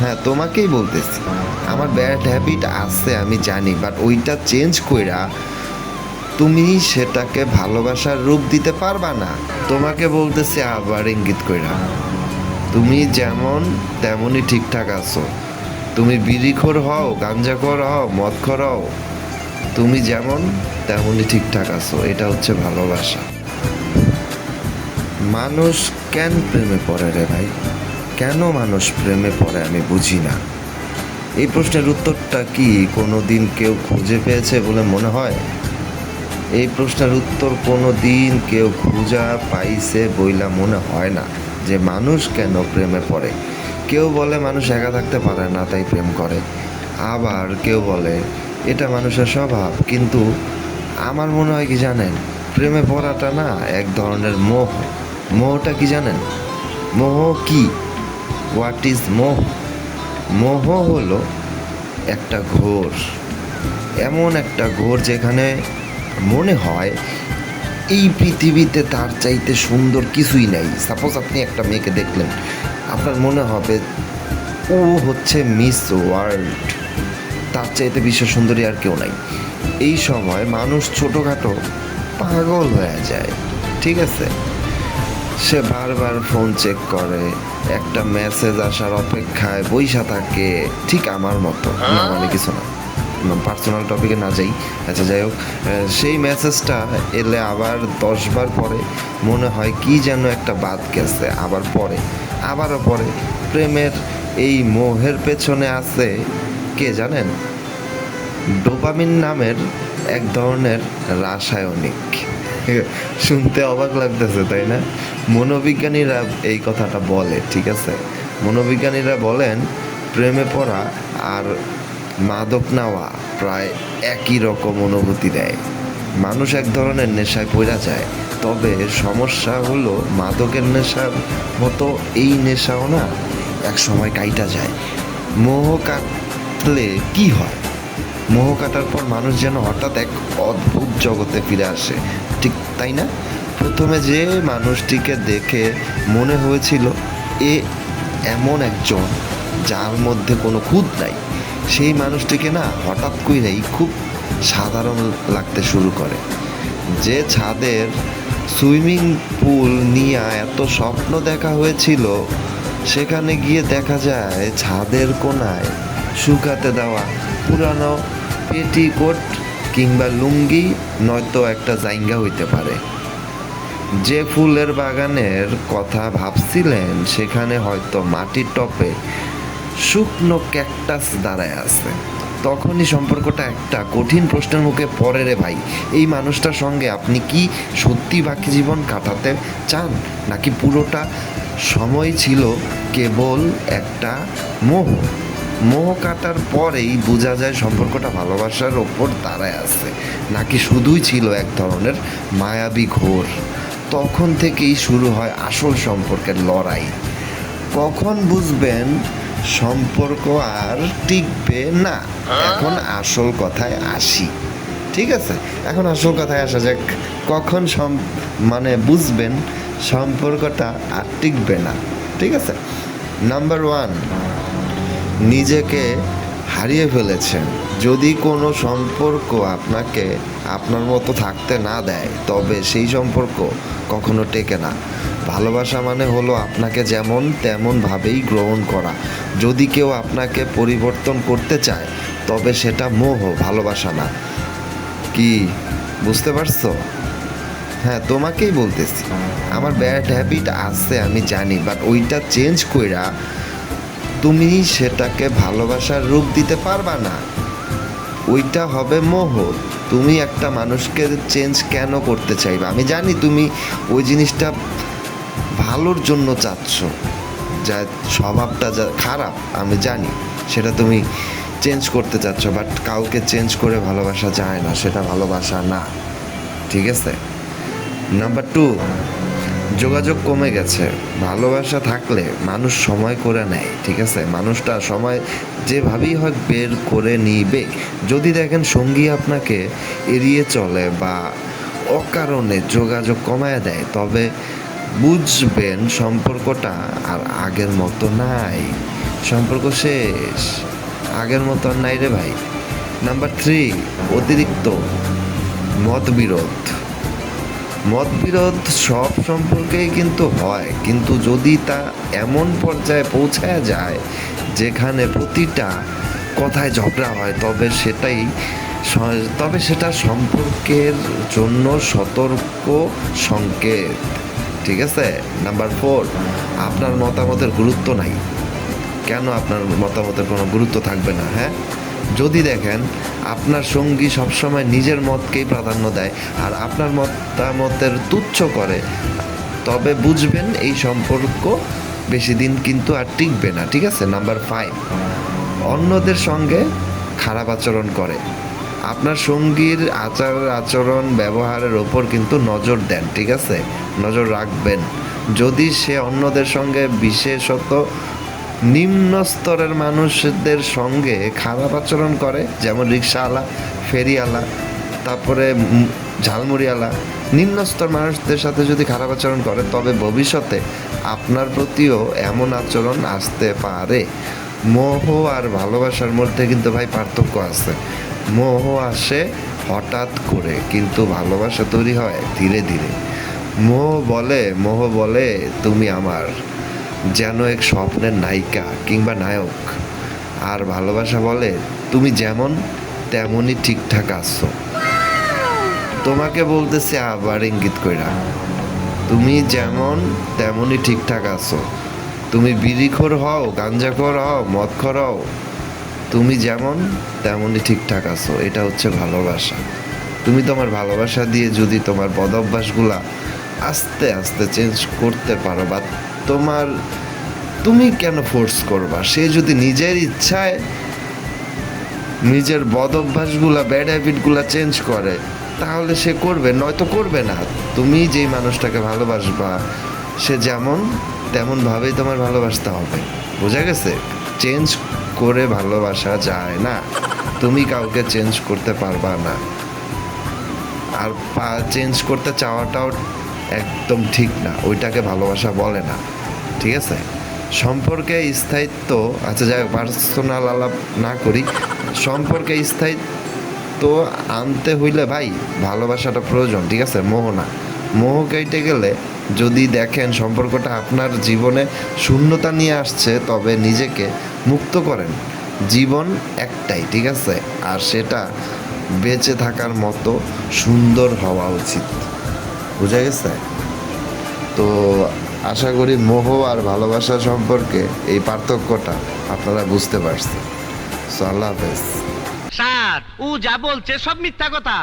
হ্যাঁ তোমাকেই বলতেছি। আমার ব্যাড হ্যাবিট আছে, আমি জানি বাট ওইটা চেঞ্জ কইরা তুমি সেটাকে ভালোবাসার রূপ দিতে পারবা না। তোমাকে বলতেছি আবার ইঙ্গিত কইরা। তুমি যেমন তেমনই ঠিকঠাক আছো। তুমি বিড়িখোর হও, গাঞ্জাখোর হও, মদখোর হও। তুমি যেমন তেমনই ঠিকঠাক আছো, এটা হচ্ছে ভালোবাসা। মানুষ কেন প্রেমে পড়ে রে ভাই? কেন মানুষ প্রেমে পড়ে আমি বুঝি না। এই প্রশ্নের উত্তরটা কি কোনো দিন কেউ খুঁজে পেয়েছে বলে মনে হয়? এই প্রশ্নের উত্তর কোনো দিন কেউ খুঁজা পাইছে বইলা মনে হয় না যে মানুষ কেন প্রেমে পড়ে। কেউ বলে মানুষ একা থাকতে পারে না, তাই প্রেম করে। আবার কেউ বলে, এটা মানুষের স্বভাব। কিন্তু আমার মনে হয় কি জানেন, প্রেমে পড়াটা না এক ধরনের মোহ। মোহটা কি জানেন? মোহ কি? হোয়াট ইজ মোহ মোহ হলো একটা ঘোর। এমন একটা ঘোর যেখানে মনে হয় এই পৃথিবীতে তার চাইতে সুন্দর কিছুই নাই। সাপোজ আপনি একটা মেয়েকে দেখলেন, আপনার মনে হবে ও হচ্ছে মিস ওয়ার্ল্ড তার চাইতে বিশ্ব সুন্দরী আর কেউ নাই। এই সময় মানুষ ছোটোখাটো পাগল হয়ে যায়। ঠিক আছে? সে বারবার ফোন চেক করে একটা মেসেজ আসার অপেক্ষায় বইসা থাকে ঠিক আমার মতো। না মানে কিছু না। পার্সোনাল টপিকে না যাই। আচ্ছা যাই হোক সেই মেসেজটা এলে আবার দশবার পরে মনে হয় কি যেন একটা বাদ গেছে আবার পরে আবারও পরে। প্রেমের এই মোহের পেছনে আছে কে জানেন? ডোপামিন নামের এক ধরনের রাসায়নিক। শুনতে অবাক লাগতেছে, তাই না? মনোবিজ্ঞানীরা এই কথাটা বলে, ঠিক আছে? মনোবিজ্ঞানীরা বলেন, প্রেমে পড়া আর মাদক নেওয়া প্রায় একই রকম অনুভূতি দেয়। মানুষ এক ধরনের নেশায় পড়া যায়, তবে সমস্যা হলো মাদকের নেশার মতো এই নেশাও না, এক সময় কাইটা যায়। মোহ কাটলে কি হয়? মোহ কাটার পর মানুষ যেন হঠাৎ এক অদ্ভুত জগতে ফিরে আসে। ঠিক তাই না? প্রথমে যে মানুষটিকে দেখে মনে হয়েছিল, এ এমন একজন যার মধ্যে কোনো খুঁত নাই। সেই মানুষটিকে না হঠাৎ করেই খুব সাধারণ লাগতে শুরু করে। যে ছাদের সুইমিং পুল নিয়ে এত স্বপ্ন দেখা হয়েছিল, সেখানে গিয়ে দেখা যায় ছাদের কোনায় শুকাতে দেওয়া পুরানো পেটিকোট কিংবা লুঙ্গি, নয়তো একটা জাইঙ্গা হইতে পারে। যে ফুলের বাগানের কথা ভাবছিলেন, সেখানে হয়তো মাটির টপে শুকনো ক্যাকটাস দাঁড়ায় আছে। তখনই সম্পর্কটা একটা কঠিন প্রশ্নের মুখে পড়ে রে ভাই, এই মানুষটার সঙ্গে আপনি কি সত্যি বাকি জীবন কাটাতে চান? নাকি পুরোটা সময় ছিল কেবল একটা মোহ? মোহ কাটার পরেই বোঝা যায় সম্পর্কটা ভালোবাসার ওপর দাঁড়ায় আছে। নাকি শুধুই ছিল এক ধরনের মায়াবী ঘোর? তখন থেকেই শুরু হয় আসল সম্পর্কের লড়াই। কখন বুঝবেন, সম্পর্ক আর টিকবে না। এখন আসল কথায় আসি। ঠিক আছে? এখন আসল কথায় আসা যাক, কখন সম মানে বুঝবেন, সম্পর্কটা আর টিকবে না। ঠিক আছে? নাম্বার ওয়ান নিজেকে হারিয়ে ফেলেছেন। যদি কোনো সম্পর্ক আপনাকে আপনার মতো থাকতে না দেয়, তবে সেই সম্পর্ক কখনো টেকে না। ভালোবাসা মানে হলো আপনাকে যেমন তেমনভাবেই গ্রহণ করা। যদি কেউ আপনাকে পরিবর্তন করতে চায়, তবে সেটা মোহ, ভালোবাসা না। কি, বুঝতে পারছ? হ্যাঁ তোমাকেই বলতেছি। আমার ব্যাড হ্যাবিট আছে, আমি জানি বাট ওইটা চেঞ্জ কইরা তুমি সেটাকে ভালোবাসার রূপ দিতে পারবা না। ওইটা হবে মোহ। তুমি একটা মানুষকে চেঞ্জ কেন করতে চাইবে? আমি জানি তুমি ওই জিনিসটা ভালোর জন্য চাচ্ছ। যা স্বভাবটা যা খারাপ, আমি জানি। সেটা তুমি চেঞ্জ করতে চাচ্ছ বাট কাউকে চেঞ্জ করে ভালোবাসা যায় না, সেটা ভালোবাসা না। ঠিক আছে? নাম্বার টু যোগাযোগ কমে গেছে। ভালোবাসা থাকলে মানুষ সময় করে নেয়, ঠিক আছে? মানুষটা সময় যেভাবেই হয় বের করে নিবে। যদি দেখেন সঙ্গী আপনাকে এড়িয়ে চলে বা অকারণে যোগাযোগ কমায় দেয়, তবে বুঝবেন সম্পর্কটা আর আগের মতো নাই। সম্পর্ক শেষ। আগের মতো আর নাই রে ভাই। নাম্বার থ্রি, অতিরিক্ত মতবিরোধ। মতবিরোধ সব সম্পর্কেই কিন্তু হয়। কিন্তু যদি তা এমন পর্যায়ে পৌঁছায় যায়, যেখানে প্রতিটা কথায় ঝগড়া হয়, তবে সেটাই তবে সেটা সম্পর্কের জন্য সতর্ক সংকেত। ঠিক আছে? নাম্বার ফোর আপনার মতামতের গুরুত্ব নাই। কেন আপনার মতামতের কোনো গুরুত্ব থাকবে না হ্যাঁ? যদি দেখেন, আপনার সঙ্গী সবসময় নিজের মতকেই প্রাধান্য দেয় আর আপনার মতামতের তুচ্ছ করে, তবে বুঝবেন এই সম্পর্ক বেশি দিন কিন্তু আর টিকবে না, ঠিক আছে? নাম্বার ফাইভ অন্যদের সঙ্গে খারাপ আচরণ করে। আপনার সঙ্গীর আচার, আচরণ, ব্যবহারের ওপর কিন্তু নজর দেন, ঠিক আছে? নজর রাখবেন। যদি সে অন্যদের সঙ্গে বিশেষত নিম্ন স্তরের মানুষদের সঙ্গে খারাপ আচরণ করে, যেমন রিক্সাওয়ালা ফেরিওয়ালা, তারপরে ঝালমুড়িওয়ালা। নিম্ন স্তর মানুষদের সাথে যদি খারাপ আচরণ করে, তবে ভবিষ্যতে আপনার প্রতিও এমন আচরণ আসতে পারে। মোহ আর ভালোবাসার মধ্যে কিন্তু ভাই পার্থক্য আছে। মোহ আসে হঠাৎ করে, কিন্তু ভালোবাসা তৈরি হয় ধীরে ধীরে। মোহ বলে মোহ বলে, তুমি আমার। যেন এক স্বপ্নের নায়িকা কিংবা নায়ক। আর ভালোবাসা বলে, তুমি যেমন, তেমনই ঠিকঠাক আছো। তোমাকে বলতেছি আবার ইঙ্গিত কইরা, তুমি যেমন, তেমনই ঠিকঠাক আছো। তুমি বিড়িখোর হও, গাঞ্জাখোর হও, মদখোর হও। তুমি যেমন, তেমনই ঠিকঠাক আছো। এটা হচ্ছে ভালোবাসা। তুমি তোমার ভালোবাসা দিয়ে যদি তোমার বদ অভ্যাসগুলা আস্তে আস্তে চেঞ্জ করতে পারো বা তোমার তুমি কেন ফোর্স করবা? সে যদি নিজের ইচ্ছায় নিজের বদ অভ্যাসগুলা ব্যাড হ্যাবিটগুলা চেঞ্জ করে, তাহলে সে করবে, নয়তো করবে না। তুমি যেই মানুষটাকে ভালোবাসবা, সে যেমন তেমনভাবেই তোমার ভালোবাসতে হবে। বোঝা গেছে? চেঞ্জ করে ভালোবাসা যায় না। তুমি কাউকে চেঞ্জ করতে পারবা না। আর চেঞ্জ করতে চাওয়াটাও একদম ঠিক না, ওইটাকে ভালোবাসা বলে না, ঠিক আছে? সম্পর্কে স্থায়িত্ব আচ্ছা যাই পার্সোনাল আলাপ না করি, সম্পর্কে স্থায়িত্ব আনতে হইলে ভাই ভালোবাসাটা প্রয়োজন, ঠিক আছে? মোহ না। মোহ কেটে গেলে যদি দেখেন সম্পর্কটা আপনার জীবনে শূন্যতা নিয়ে আসছে, তবে নিজেকে মুক্ত করেন। জীবন একটাই, ঠিক আছে? আর সেটা বেঁচে থাকার মতো সুন্দর হওয়া উচিত। বুঝা গেছে? তো আশা করি মোহ আর ভালোবাসা সম্পর্কে এই পার্থক্যটা আপনারা বুঝতে পারছেন। সো আল্লাহ হাফেজ। স্যার, ও যা বলছে সব মিথ্যা কথা।